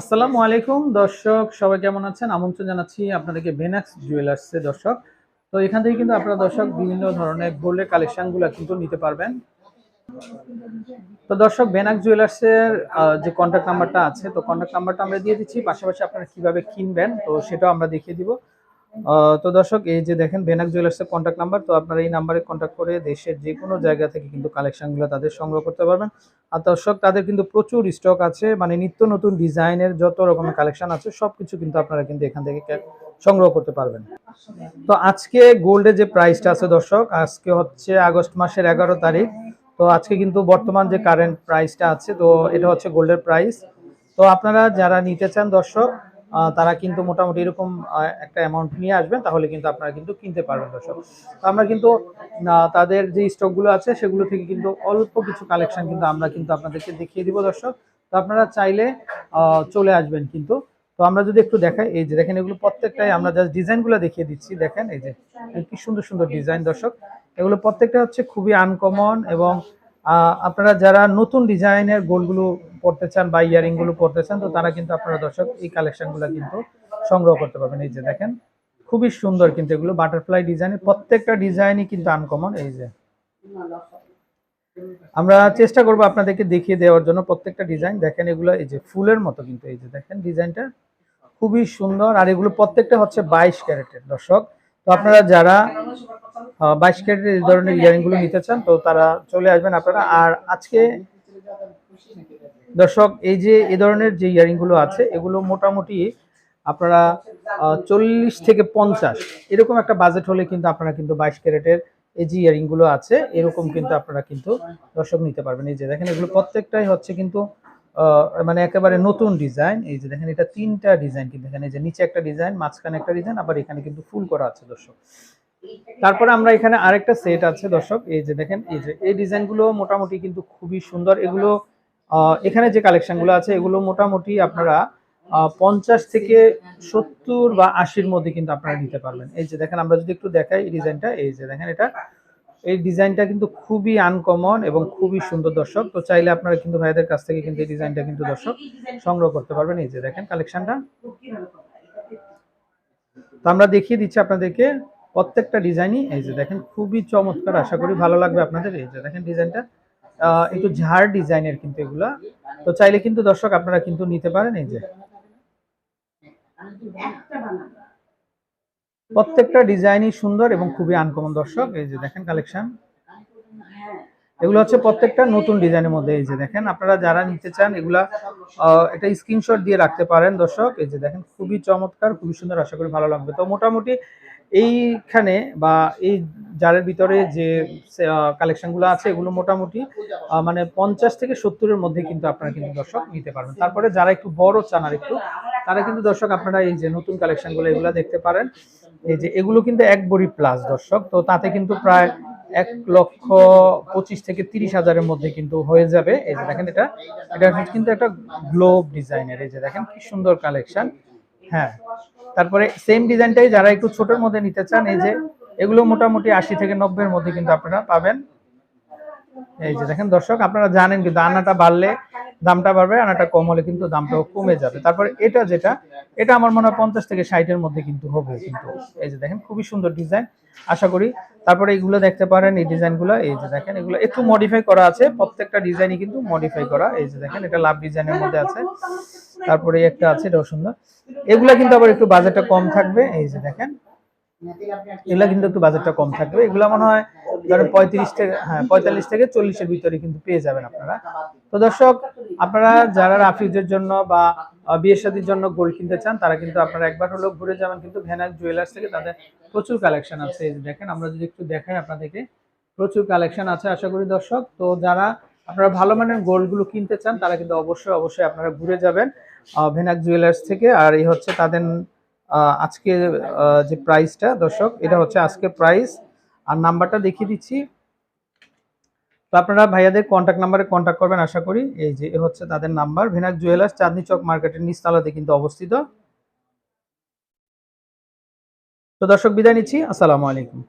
আসসালামু আলাইকুম, দর্শক, সবাই কেমন আছেন? আমন্ত্রণ জানাচ্ছি আপনাদেরকে ভেনাক্স জুয়েলার্সে দর্শক। তো এখান থেকে কিন্তু আপনারা দর্শক বিভিন্ন ধরনের গোল্ডের কালেকশনগুলো কিন্তু নিতে পারবেন। তো দর্শক বেনাক জুয়েলার্সের যে কন্ট্যাক্ট নাম্বারটা আছে, তো কন্ট্যাক্ট নাম্বারটা আমরা দিয়ে দিচ্ছি। পাশাপাশি আপনারা কীভাবে কিনবেন, তো সেটাও আমরা দেখিয়ে দিব। তো দর্শক, এই যে দেখেন, বেনাক জুয়েলার্সের কন্ট্যাক্ট নাম্বার তো আপনারা এই নাম্বারে কন্ট্যাক্ট করে দেশের যে কোনো জায়গা থেকে কিন্তু কালেকশনগুলো তাদের সংগ্রহ করতে পারবেন। আর দর্শক, তাদের কিন্তু প্রচুর স্টক আছে মানে নিত্য নতুন ডিজাইনের যত রকমের কালেকশন আছে, সবকিছু কিন্তু আপনারা কিন্তু এখান থেকে সংগ্রহ করতে পারবেন। তো আজকে গোল্ডের যে প্রাইসটা আছে দর্শক, আজকে হচ্ছে আগস্ট মাসের এগারো তারিখ, তো আজকে কিন্তু বর্তমান যে কারেন্ট প্রাইসটা আছে, তো এটা হচ্ছে গোল্ডের প্রাইস তো আপনারা যারা নিতে চান দর্শক তারা কিন্তু মোটামুটি এরকম একটা অ্যামাউন্ট নিয়ে আসবেন, তাহলে কিন্তু আপনারা কিন্তু কিনতে পারবেন দর্শক। তো আমরা কিন্তু তাদের যে স্টকগুলো আছে, সেগুলো থেকে কিন্তু অল্প কিছু কালেকশন কিন্তু আমরা কিন্তু আপনাদেরকে দেখিয়ে দিব দর্শক। তো আপনারা চাইলে চলে আসবেন কিন্তু। তো আমরা যদি একটু দেখাই, এই যে দেখেন এগুলো প্রত্যেকটাই, আমরা জাস্ট ডিজাইনগুলো দেখিয়ে দিচ্ছি, দেখেন এই যে কি সুন্দর সুন্দর ডিজাইন দর্শক। এগুলো প্রত্যেকটা হচ্ছে খুবই আনকমন এবং আপনারা যারা নতুন ডিজাইনের গোলগুলো পড়তে চান বা ইয়ারিংগুলো পড়তে চান, তো তারা কিন্তু আপনারা দর্শক এই কালেকশনগুলো কিন্তু সংগ্রহ করতে পারবেন। এই যে দেখেন, খুবই সুন্দর কিন্তু এগুলো। বাটারফ্লাই ডিজাইনের প্রত্যেকটা ডিজাইনই কিন্তু আনকমন। এই যে আমরা চেষ্টা করব আপনাদেরকে দেখিয়ে দেওয়ার জন্য প্রত্যেকটা ডিজাইন। দেখেন এগুলো, এই যে ফুলের মতো কিন্তু, এই যে দেখেন ডিজাইনটা। খুবই সুন্দর। আর এগুলো প্রত্যেকটা হচ্ছে বাইশ ক্যারেটের, দর্শক। তো আপনারা যারা বাইশ ক্যারেটের এই ধরনের ইয়ারিংগুলো নিতে চান, তো তারা চলে আসবেন আপনারা। আর আজকে দর্শক, এই যে এ ধরনের যে ইয়ারিংগুলো আছে, এগুলো মোটামুটি আপনারা চল্লিশ থেকে পঞ্চাশ, এরকম একটা বাজেট হলে কিন্তু আপনারা কিন্তু বাইশ ক্যারেটের এই যে ইয়ারিংগুলো আছে, এরকম কিন্তু আপনারা কিন্তু দর্শক নিতে পারবেন। এই যে দেখেন, এগুলো প্রত্যেকটাই হচ্ছে কিন্তু মানে একেবারে নতুন ডিজাইন। এই যে দেখেন, এটা তিনটা ডিজাইন কিন্তু এখানে। যে নিচে একটা ডিজাইন, মাঝখানে একটা ডিজাইন, আবার এখানে কিন্তু ফুল করা আছে দর্শক। তারপরে আমরা এখানে আরেকটা সেট আছে দর্শক। এই যে দেখেন, এই যে এই ডিজাইনগুলো মোটামুটি কিন্তু খুবই সুন্দর। এগুলো এখানে যে কালেকশনগুলো আছে, এগুলো মোটামুটি আপনারা পঞ্চাশ থেকে সত্তর বা আশির মধ্যে কিন্তু আপনারা নিতে পারবেন। এই যে দেখেন, আমরা যদি একটু দেখাই এই ডিজাইনটা। এই যে দেখেন, এটা এই ডিজাইনটা কিন্তু খুবই আনকমন এবং খুবই সুন্দর দর্শক। তো চাইলে আপনারা কিন্তু ভাইদের কাছ থেকে কিন্তু এই ডিজাইনটা কিন্তু দর্শক সংগ্রহ করতে পারবেন। এই যে দেখেন কালেকশনটা তো আমরা দেখিয়ে দিচ্ছি আপনাদেরকে প্রত্যেকটা ডিজাইনই। এই যে দেখেন, খুবই চমৎকার। আশা করি ভালো লাগবে আপনাদের। এই যে দেখেন ডিজাইনটা। একটু ঝাড় ডিজাইনের কিন্তু এগুলা। তো চাইলে কিন্তু দর্শক আপনারা কিন্তু নিতে পারেন। এই যে। প্রত্যেকটা ডিজাইনই সুন্দর এবং খুবই আনকমন দর্শক। এই যে দেখেন কালেকশন এগুলো হচ্ছে প্রত্যেকটা নতুন ডিজাইনের মধ্যে। এই যে দেখেন, আপনারা যারা নিতে চান, এগুলা একটা স্ক্রিনশট দিয়ে রাখতে পারেন দর্শক। এই যে দেখেন, খুবই চমৎকার, খুবই সুন্দর, আশা করি ভালো লাগবে। তো মোটামুটি এইখানে বা এই জারের ভিতরে যে কালেকশনগুলো আছে, এগুলো মোটামুটি মানে পঞ্চাশ থেকে সত্তরের মধ্যে কিন্তু আপনারা কিন্তু দর্শক নিতে পারবেন। তারপরে যারা একটু বড় চান আর একটু তারা কিন্তু দর্শক আপনারা এই যে নতুন কালেকশনগুলো এগুলো দেখতে পারেন। এই যে এগুলো কিন্তু এক বড়ি প্লাস দর্শক। তো তাতে কিন্তু প্রায় এক লক্ষ পঁচিশ থেকে তিরিশ হাজারের মধ্যে কিন্তু হয়ে যাবে। এই যে দেখেন এটা এটা কিন্তু একটা গ্লোব ডিজাইনের এই যে দেখেন কি সুন্দর কালেকশন হ্যাঁ তারপরে সেম ডিজাইনটাই যারা একটু ছোটোর মধ্যে নিতে চান, এই যে এগুলো মোটামুটি আশি থেকে নব্বইয়ের মধ্যে কিন্তু আপনারা পাবেন। এই যে দেখেন দর্শক, আপনারা জানেন কিন্তু আনাটা বাড়লে দামটা বাড়বে, আনাটা কম হলে কিন্তু দামটাও কমে যাবে। তারপরে এটা যেটা, এটা আমার মনে হয় পঞ্চাশ থেকে ষাটের মধ্যে কিন্তু হবে কিন্তু। এই যে দেখেন, খুবই সুন্দর ডিজাইন, আশা করি। তারপরে এগুলো দেখতে পারেন, এই ডিজাইনগুলো, এই যে দেখেন, এগুলো একটু মডিফাই করা আছে, প্রত্যেকটা ডিজাইনই কিন্তু মডিফাই করা। এই যে দেখেন, এটা লাভ ডিজাইনের মধ্যে আছে। তারপরে একটা আছে, এটাও সুন্দর। এগুলা কিন্তু আবার একটু বাজেটটা কম থাকবে, এই যে দেখেন। এগুলা কিন্তু একটু বাজেটটা কম থাকবে। এগুলা মনে হয় ধরেন পঁয়ত্রিশ থেকে হ্যাঁ পঁয়তাল্লিশ থেকে চল্লিশের ভিতরে কিন্তু পেয়ে যাবেন আপনারা। তো দর্শক আপনারা যারা রাফিউজের জন্য বা আহ, বিয়ে শাদির জন্য গোল্ড কিনতে চান তারা কিন্তু আপনারা একবার হলেও ঘুরে যাবেন। কিন্তু ভ্যানাক জুয়েলার্স থেকে তাদের প্রচুর কালেকশন আছে। দেখেন আমরা যদি একটু দেখাই আপনাদেরকে প্রচুর কালেকশন আছে আশা করি দর্শক। তো যারা আপনারা ভালো মানের গোল্ডগুলো কিনতে চান তারা কিন্তু অবশ্যই অবশ্যই আপনারা ঘুরে যাবেন ভেনাক জুয়েলার্স থেকে। আর এই হচ্ছে তাদের আহ, আজকে যে প্রাইসটা দর্শক এটা হচ্ছে আজকে প্রাইস আর নাম্বারটা দেখিয়ে দিচ্ছি। তো আপনারা ভাইয়াদের কন্ট্যাক্ট নাম্বারে কন্ট্যাক্ট করবেন, আশা করি। এই যে হচ্ছে তাদের নাম্বার। ভেনাক জুয়েলার্স চাঁদনি চক মার্কেটের নিচতলাতে কিন্তু অবস্থিত। তো দর্শক, বিদায় নিচ্ছি। আসসালামু আলাইকুম।